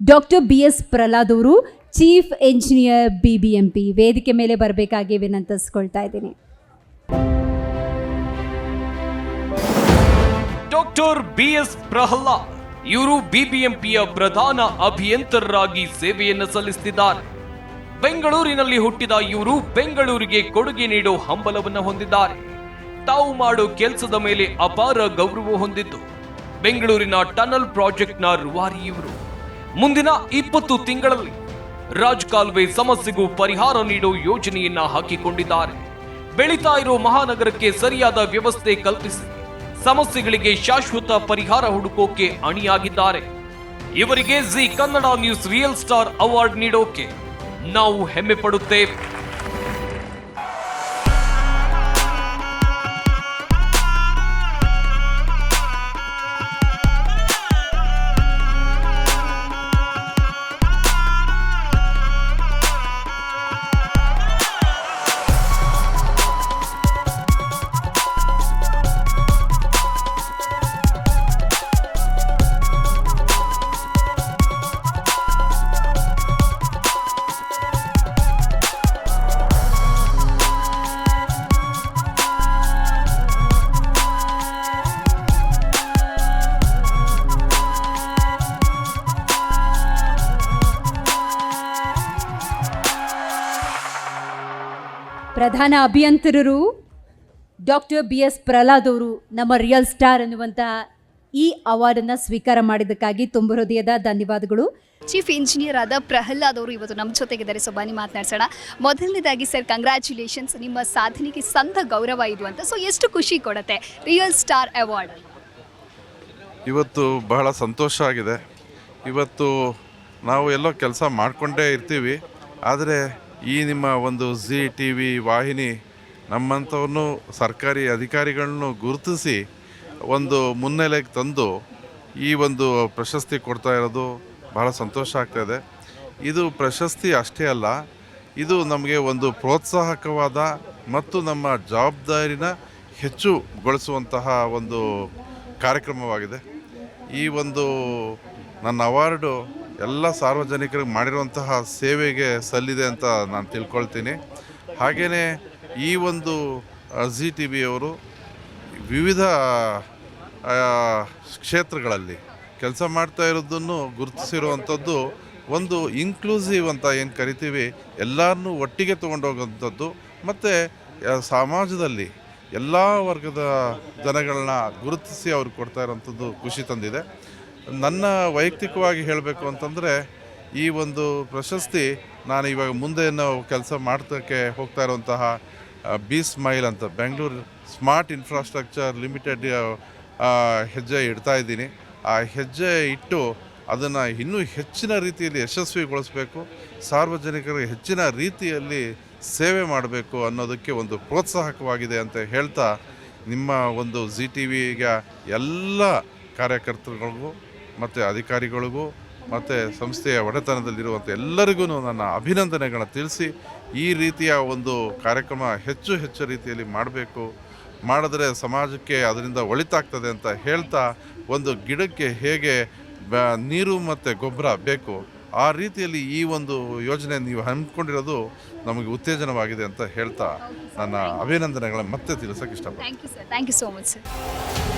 Doctor B S Prahlad ಅವರು chief engineer B B M P ವೇದಿಕೆ ಮೇಲೆ ಬರಬೇಕಾಗಿ ವಿನಂತಿಸ್ಕೊಳ್ತಾ ಇದ್ದೀನಿ. ಡಾಕ್ಟರ್ ಬಿ ಎಸ್ ಪ್ರಹ್ಲಾದ್, ಇವರು ಬಿಬಿಎಂಪಿಯ ಪ್ರಧಾನ ಅಭಿಯಂತರರಾಗಿ ಸೇವೆಯನ್ನು ಸಲ್ಲಿಸುತ್ತಿದ್ದಾರೆ ಬೆಂಗಳೂರಿನಲ್ಲಿ ಹುಟ್ಟಿದ ಇವರು ಬೆಂಗಳೂರಿಗೆ ಕೊಡುಗೆ ನೀಡೋ ಹಂಬಲವನ್ನು ಹೊಂದಿದ್ದಾರೆ. ತಾವು ಮಾಡೋ ಕೆಲಸದ ಮೇಲೆ ಅಪಾರ ಗೌರವ ಹೊಂದಿದ್ದು. ಬೆಂಗಳೂರಿನ ಟನಲ್ ಪ್ರಾಜೆಕ್ಟ್ನ ರೂವಾರಿ ಇವರು. ಮುಂದಿನ ಇಪ್ಪತ್ತು ತಿಂಗಳಲ್ಲಿ ರಾಜ್ ಕಾಲುವೆ ಸಮಸ್ಯೆಗೂ ಪರಿಹಾರ ನೀಡೋ ಯೋಜನೆಯನ್ನ ಹಾಕಿಕೊಂಡಿದ್ದಾರೆ. ಬೆಳೀತಾ ಇರೋ ಮಹಾನಗರಕ್ಕೆ ಸರಿಯಾದ ವ್ಯವಸ್ಥೆ ಕಲ್ಪಿಸಿ ಸಮಸ್ಯೆಗಳಿಗೆ ಶಾಶ್ವತ ಪರಿಹಾರ ಹುಡುಕೋಕೆ ಅಣಿಯಾಗಿದ್ದಾರೆ. ಇವರಿಗೆ Zee Kannada news real star award ನೀಡೋಕೆ ನಾವು ಹೆಮ್ಮೆ ಪಡುತ್ತೇವೆ. ಪ್ರಧಾನ ಅಭಿಯಂತರರು ಡಾಕ್ಟರ್ ಬಿ ಎಸ್ ಪ್ರಹ್ಲಾದ್ ಅವರು ನಮ್ಮ ರಿಯಲ್ ಸ್ಟಾರ್ ಅನ್ನುವಂತಹ ಈ ಅವಾರ್ಡನ್ನು ಸ್ವೀಕಾರ ಮಾಡಿದ್ದಕ್ಕಾಗಿ ತುಂಬ ಹೃದಯದ ಧನ್ಯವಾದಗಳು. ಚೀಫ್ ಇಂಜಿನಿಯರ್ ಆದ ಪ್ರಹ್ಲಾದ್ ಅವರು ಇವತ್ತು ನಮ್ಮ ಜೊತೆಗಿದ್ದಾರೆ. ಸೊ ಬನ್ನಿ ಮಾತನಾಡ್ಸೋಣ. ಮೊದಲನೇದಾಗಿ ಸರ್ ಕಂಗ್ರ್ಯಾಚುಲೇಷನ್ಸ್ ನಿಮ್ಮ ಸಾಧನೆಗೆ ಸಂದ ಗೌರವ ಇದು ಅಂತ. ಸೊ ಎಷ್ಟು ಖುಷಿ ಕೊಡುತ್ತೆ ರಿಯಲ್ ಸ್ಟಾರ್ ಅವಾರ್ಡ್? ಇವತ್ತು ಬಹಳ ಸಂತೋಷ ಆಗಿದೆ. ಇವತ್ತು ನಾವು ಎಲ್ಲೋ ಕೆಲಸ ಮಾಡಿಕೊಂಡೇ ಇರ್ತೀವಿ. ಆದರೆ ಈ ನಿಮ್ಮ ಒಂದು ಜಿ ಟಿ ವಿ ವಾಹಿನಿ ನಮ್ಮಂಥವನ್ನು ಸರ್ಕಾರಿ ಅಧಿಕಾರಿಗಳನ್ನು ಗುರುತಿಸಿ ಒಂದು ಮುನ್ನೆಲೆಗೆ ತಂದು ಈ ಒಂದು ಪ್ರಶಸ್ತಿ ಕೊಡ್ತಾ ಇರೋದು ಬಹಳ ಸಂತೋಷ ಆಗ್ತಾಯಿದೆ. ಇದು ಪ್ರಶಸ್ತಿ ಅಷ್ಟೇ ಅಲ್ಲ, ಇದು ನಮಗೆ ಒಂದು ಪ್ರೋತ್ಸಾಹಕವಾದ ಮತ್ತು ನಮ್ಮ ಜವಾಬ್ದಾರಿನ ಹೆಚ್ಚುಗೊಳಿಸುವಂತಹ ಒಂದು ಕಾರ್ಯಕ್ರಮವಾಗಿದೆ. ಈ ಒಂದು ನನ್ನ ಅವಾರ್ಡು ಎಲ್ಲ ಸಾರ್ವಜನಿಕರಿಗೆ ಮಾಡಿರುವಂತಹ ಸೇವೆಗೆ ಸಲ್ಲಿದೆ ಅಂತ ನಾನು ತಿಳ್ಕೊಳ್ತೀನಿ. ಹಾಗೆಯೇ ಈ ಒಂದು ಜಿ ಟಿ ವಿಯವರು ವಿವಿಧ ಕ್ಷೇತ್ರಗಳಲ್ಲಿ ಕೆಲಸ ಮಾಡ್ತಾ ಇರೋದನ್ನು ಗುರುತಿಸಿರುವಂಥದ್ದು ಒಂದು ಇನ್ಕ್ಲೂಸಿವ್ ಅಂತ ಏನು ಕರಿತೀವಿ ಎಲ್ಲರನ್ನೂ ಒಟ್ಟಿಗೆ ತೊಗೊಂಡೋಗೋಂಥದ್ದು ಮತ್ತು ಸಮಾಜದಲ್ಲಿ ಎಲ್ಲ ವರ್ಗದ ಜನಗಳನ್ನ ಗುರುತಿಸಿ ಅವ್ರಿಗೆ ಕೊಡ್ತಾ ಇರೋವಂಥದ್ದು ಖುಷಿ ತಂದಿದೆ. ನನ್ನ ವೈಯಕ್ತಿಕವಾಗಿ ಹೇಳಬೇಕು ಅಂತಂದರೆ, ಈ ಒಂದು ಪ್ರಶಸ್ತಿ ನಾನು ಇವಾಗ ಮುಂದೆ ನಾವು ಕೆಲಸ ಮಾಡ್ತಕ್ಕೆ ಹೋಗ್ತಾ ಇರುವಂತಹ ಬಿ ಸ್ಮೈಲ್ ಅಂತ ಬೆಂಗಳೂರು ಸ್ಮಾರ್ಟ್ ಇನ್ಫ್ರಾಸ್ಟ್ರಕ್ಚರ್ ಲಿಮಿಟೆಡ್ ಹೆಜ್ಜೆ ಇಡ್ತಾ ಇದ್ದೀನಿ. ಆ ಹೆಜ್ಜೆ ಇಟ್ಟು ಅದನ್ನು ಇನ್ನೂ ಹೆಚ್ಚಿನ ರೀತಿಯಲ್ಲಿ ಯಶಸ್ವಿಗೊಳಿಸಬೇಕು ಸಾರ್ವಜನಿಕರಿಗೆ ಹೆಚ್ಚಿನ ರೀತಿಯಲ್ಲಿ ಸೇವೆ ಮಾಡಬೇಕು ಅನ್ನೋದಕ್ಕೆ ಒಂದು ಪ್ರೋತ್ಸಾಹಕವಾಗಿದೆ ಅಂತ ಹೇಳ್ತಾ, ನಿಮ್ಮ ಒಂದು ಜಿ ಟಿ ವಿಗ ಎಲ್ಲ ಕಾರ್ಯಕರ್ತರುಗಳಿಗೂ ಮತ್ತು ಅಧಿಕಾರಿಗಳಿಗೂ ಮತ್ತು ಸಂಸ್ಥೆಯ ಒಡೆತನದಲ್ಲಿರುವಂಥ ಎಲ್ಲರಿಗೂ ನನ್ನ ಅಭಿನಂದನೆಗಳನ್ನು ತಿಳಿಸಿ ಈ ರೀತಿಯ ಒಂದು ಕಾರ್ಯಕ್ರಮ ಹೆಚ್ಚು ಹೆಚ್ಚು ರೀತಿಯಲ್ಲಿ ಮಾಡಬೇಕು. ಮಾಡಿದ್ರೆ ಸಮಾಜಕ್ಕೆ ಅದರಿಂದ ಒಳಿತಾಗ್ತದೆ ಅಂತ ಹೇಳ್ತಾ ಒಂದು ಗಿಡಕ್ಕೆ ಹೇಗೆ ನೀರು ಮತ್ತು ಗೊಬ್ಬರ ಬೇಕು ಆ ರೀತಿಯಲ್ಲಿ ಈ ಒಂದು ಯೋಜನೆ ನೀವು ಹಮ್ಮಿಕೊಂಡಿರೋದು ನಮಗೆ ಉತ್ತೇಜನವಾಗಿದೆ ಅಂತ ಹೇಳ್ತಾ ನನ್ನ ಅಭಿನಂದನೆಗಳನ್ನು ಮತ್ತೆ ತಿಳಿಸೋಕೆ ಇಷ್ಟಪಡ್ತೀನಿ. Thank you sir thank you so much sir